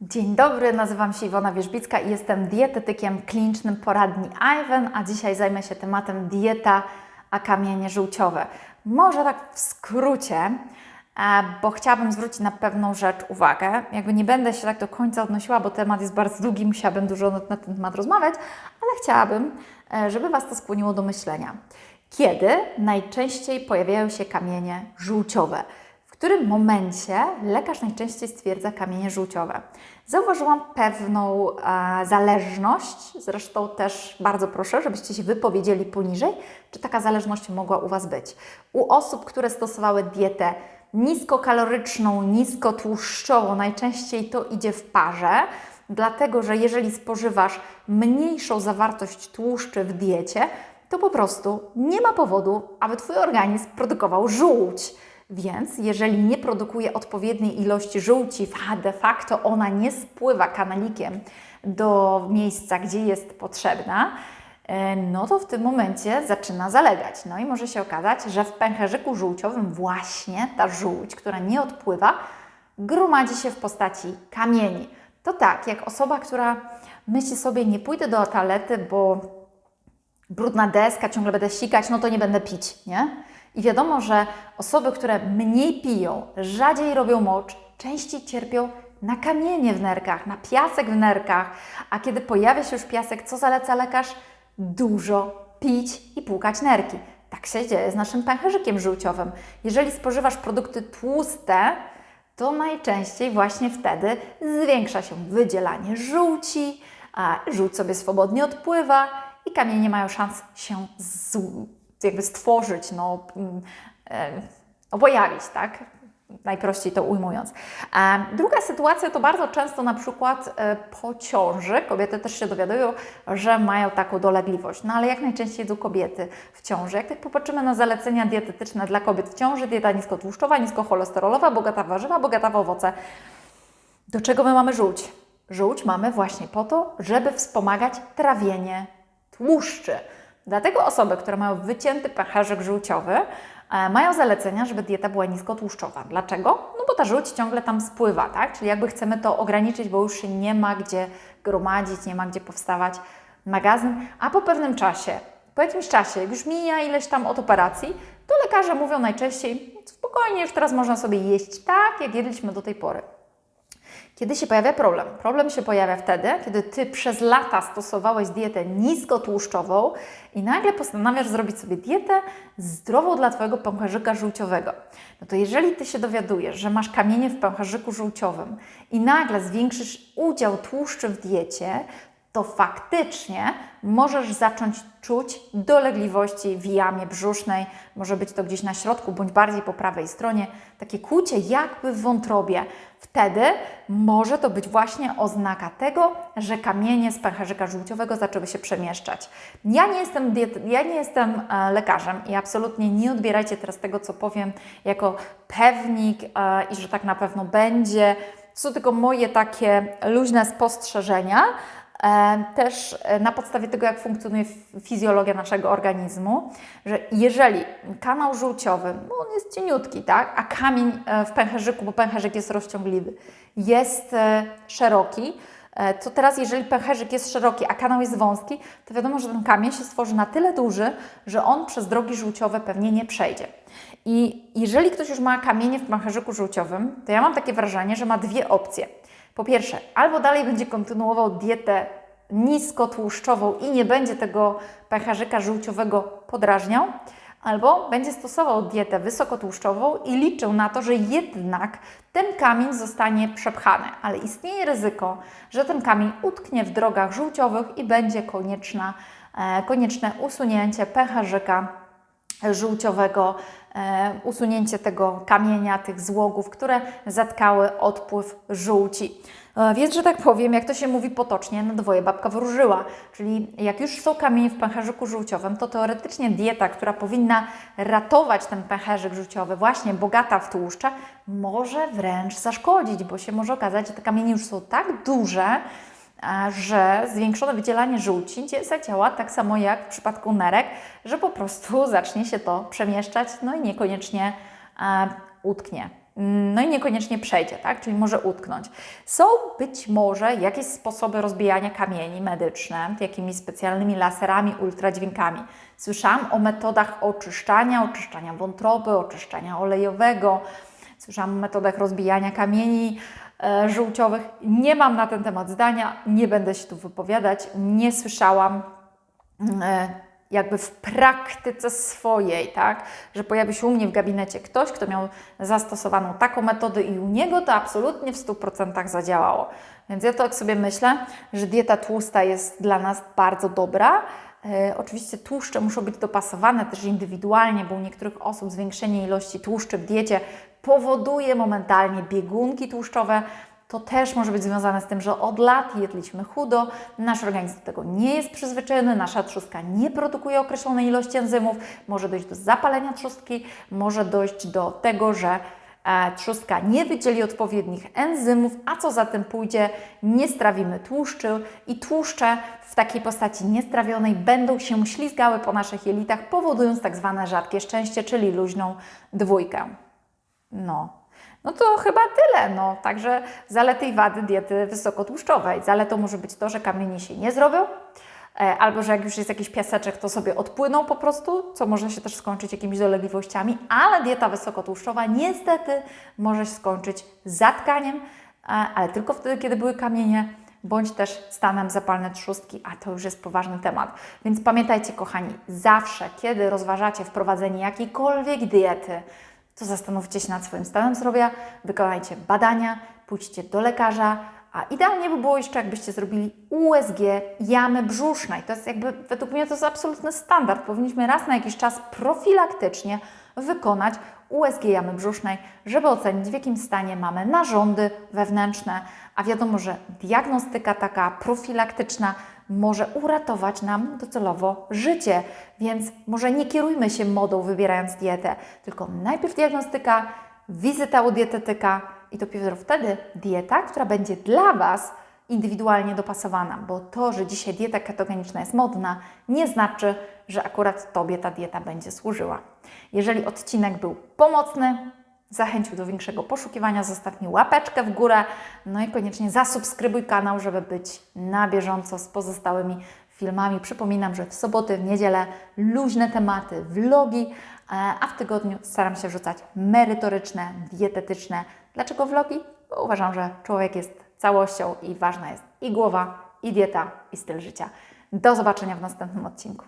Dzień dobry, nazywam się Iwona Wierzbicka i jestem dietetykiem klinicznym poradni Ivan, a dzisiaj zajmę się tematem dieta a kamienie żółciowe. Może tak w skrócie, e, bo chciałabym zwrócić na pewną rzecz uwagę. Jakby nie będę się tak do końca odnosiła, bo temat jest bardzo długi, musiałabym dużo na na ten temat rozmawiać, ale chciałabym, e, żeby Was to skłoniło do myślenia. Kiedy najczęściej pojawiają się kamienie żółciowe? Którym momencie lekarz najczęściej stwierdza kamienie żółciowe? Zauważyłam pewną e, zależność, zresztą też bardzo proszę, żebyście się wypowiedzieli poniżej, czy taka zależność mogła u Was być. U osób, które stosowały dietę niskokaloryczną, niskotłuszczową, najczęściej to idzie w parze, dlatego że jeżeli spożywasz mniejszą zawartość tłuszczy w diecie, to po prostu nie ma powodu, aby Twój organizm produkował żółć. Więc jeżeli nie produkuje odpowiedniej ilości żółci, a de facto ona nie spływa kanalikiem do miejsca, gdzie jest potrzebna, e, no to w tym momencie zaczyna zalegać. No i może się okazać, że w pęcherzyku żółciowym właśnie ta żółć, która nie odpływa, gromadzi się w postaci kamieni. To tak, jak osoba, która myśli sobie, nie pójdę do toalety, bo brudna deska, ciągle będę sikać, no to nie będę pić, nie? I wiadomo, że osoby, które mniej piją, rzadziej robią mocz, częściej cierpią na kamienie w nerkach, na piasek w nerkach. A kiedy pojawia się już piasek, co zaleca lekarz? Dużo pić i płukać nerki. Tak się dzieje z naszym pęcherzykiem żółciowym. Jeżeli spożywasz produkty tłuste, to najczęściej właśnie wtedy zwiększa się wydzielanie żółci, a żółć sobie swobodnie odpływa i kamienie mają szans się jakby stworzyć, no, mm, e, no pojawić, tak? Najprościej to ujmując. A druga sytuacja to bardzo często na przykład e, po ciąży. Kobiety też się dowiadują, że mają taką dolegliwość. No ale jak najczęściej jedzą kobiety w ciąży? Jak tak popatrzymy na zalecenia dietetyczne dla kobiet w ciąży, dieta niskotłuszczowa, niskocholesterolowa, bogata w warzywa, bogata w owoce. Do czego my mamy żółć? Żółć mamy właśnie po to, żeby wspomagać trawienie tłuszczy. Dlatego osoby, które mają wycięty pęcherzyk żółciowy, e, mają zalecenia, żeby dieta była niskotłuszczowa. Dlaczego? No bo ta żółć ciągle tam spływa, tak? Czyli jakby chcemy to ograniczyć, bo już nie ma gdzie gromadzić, nie ma gdzie powstawać magazyn, a po pewnym czasie, po jakimś czasie, jak już mija ileś tam od operacji, to lekarze mówią najczęściej, spokojnie, już teraz można sobie jeść tak, jak jedliśmy do tej pory. Kiedy się pojawia problem? Problem się pojawia wtedy, kiedy Ty przez lata stosowałeś dietę niskotłuszczową i nagle postanawiasz zrobić sobie dietę zdrową dla Twojego pęcherzyka żółciowego. No to jeżeli Ty się dowiadujesz, że masz kamienie w pęcherzyku żółciowym i nagle zwiększysz udział tłuszczy w diecie, to faktycznie możesz zacząć czuć dolegliwości w jamie brzusznej, może być to gdzieś na środku bądź bardziej po prawej stronie, takie kłucie jakby w wątrobie. Wtedy może to być właśnie oznaka tego, że kamienie z pęcherzyka żółciowego zaczęły się przemieszczać. Ja nie jestem, ja nie jestem e, lekarzem i absolutnie nie odbierajcie teraz tego, co powiem, jako pewnik e, i że tak na pewno będzie. To są tylko moje takie luźne spostrzeżenia, też e, na podstawie tego, jak funkcjonuje fizjologia naszego organizmu, że jeżeli kanał żółciowy, no on jest cieniutki, tak, a kamień e, w pęcherzyku, bo pęcherzyk jest rozciągliwy, jest e, szeroki, e, to teraz jeżeli pęcherzyk jest szeroki, a kanał jest wąski, to wiadomo, że ten kamień się stworzy na tyle duży, że on przez drogi żółciowe pewnie nie przejdzie. I jeżeli ktoś już ma kamienie w pęcherzyku żółciowym, to ja mam takie wrażenie, że ma dwie opcje. Po pierwsze, albo dalej będzie kontynuował dietę niskotłuszczową i nie będzie tego pęcherzyka żółciowego podrażniał, albo będzie stosował dietę wysokotłuszczową i liczył na to, że jednak ten kamień zostanie przepchany, ale istnieje ryzyko, że ten kamień utknie w drogach żółciowych i będzie konieczna, e, konieczne usunięcie pęcherzyka żółciowego, usunięcie tego kamienia, tych złogów, które zatkały odpływ żółci. E, Więc, że tak powiem, jak to się mówi potocznie, na dwoje babka wróżyła. Czyli jak już są kamienie w pęcherzyku żółciowym, to teoretycznie dieta, która powinna ratować ten pęcherzyk żółciowy, właśnie bogata w tłuszcze, może wręcz zaszkodzić, bo się może okazać, że te kamienie już są tak duże, że zwiększone wydzielanie żółci zadziała tak samo jak w przypadku nerek, że po prostu zacznie się to przemieszczać, no i niekoniecznie e, utknie. no i niekoniecznie przejdzie, tak? czyli może utknąć. Są być może jakieś sposoby rozbijania kamieni medyczne, jakimiś specjalnymi laserami, ultradźwiękami. Słyszałam o metodach oczyszczania, oczyszczania wątroby, oczyszczania olejowego, słyszałam o metodach rozbijania kamieni e, żółciowych. Nie mam na ten temat zdania, nie będę się tu wypowiadać, nie słyszałam e, jakby w praktyce swojej, tak, że pojawi się u mnie w gabinecie ktoś, kto miał zastosowaną taką metodę i u niego to absolutnie w 100% zadziałało. Więc ja tak sobie myślę, że dieta tłusta jest dla nas bardzo dobra. E, oczywiście tłuszcze muszą być dopasowane też indywidualnie, bo u niektórych osób zwiększenie ilości tłuszczy w diecie powoduje momentalnie biegunki tłuszczowe, to też może być związane z tym, że od lat jedliśmy chudo, nasz organizm do tego nie jest przyzwyczajony, nasza trzustka nie produkuje określonej ilości enzymów, może dojść do zapalenia trzustki, może dojść do tego, że e, trzustka nie wydzieli odpowiednich enzymów, a co za tym pójdzie, nie strawimy tłuszczy i tłuszcze w takiej postaci niestrawionej będą się ślizgały po naszych jelitach, powodując tak zwane rzadkie szczęście, czyli luźną dwójkę. No. No to chyba tyle. No. Także zalety i wady diety wysokotłuszczowej. Zaletą może być to, że kamienie się nie zrobią, e, albo że jak już jest jakiś piaseczek, to sobie odpłyną po prostu, co może się też skończyć jakimiś dolegliwościami, ale dieta wysokotłuszczowa niestety może się skończyć zatkaniem, e, ale tylko wtedy, kiedy były kamienie, bądź też stanem zapalne trzustki, a to już jest poważny temat. Więc pamiętajcie, kochani, zawsze, kiedy rozważacie wprowadzenie jakiejkolwiek diety, to zastanówcie się nad swoim stanem zdrowia, wykonajcie badania, pójdźcie do lekarza, a idealnie by było jeszcze, jakbyście zrobili USG jamy brzusznej. To jest jakby, według mnie to jest absolutny standard. Powinniśmy raz na jakiś czas profilaktycznie wykonać USG jamy brzusznej, żeby ocenić w jakim stanie mamy narządy wewnętrzne, a wiadomo, że diagnostyka taka profilaktyczna może uratować nam docelowo życie. Więc może nie kierujmy się modą wybierając dietę, tylko najpierw diagnostyka, wizyta u dietetyka i dopiero wtedy dieta, która będzie dla Was indywidualnie dopasowana, bo to, że dzisiaj dieta ketogeniczna jest modna, nie znaczy, że akurat Tobie ta dieta będzie służyła. Jeżeli odcinek był pomocny, zachęcił do większego poszukiwania, zostaw mi łapeczkę w górę, no i koniecznie zasubskrybuj kanał, żeby być na bieżąco z pozostałymi filmami. Przypominam, że w soboty, w niedzielę luźne tematy, vlogi, e, a w tygodniu staram się wrzucać merytoryczne, dietetyczne. Dlaczego vlogi? Bo uważam, że człowiek jest całością i ważna jest i głowa, i dieta, i styl życia. Do zobaczenia w następnym odcinku.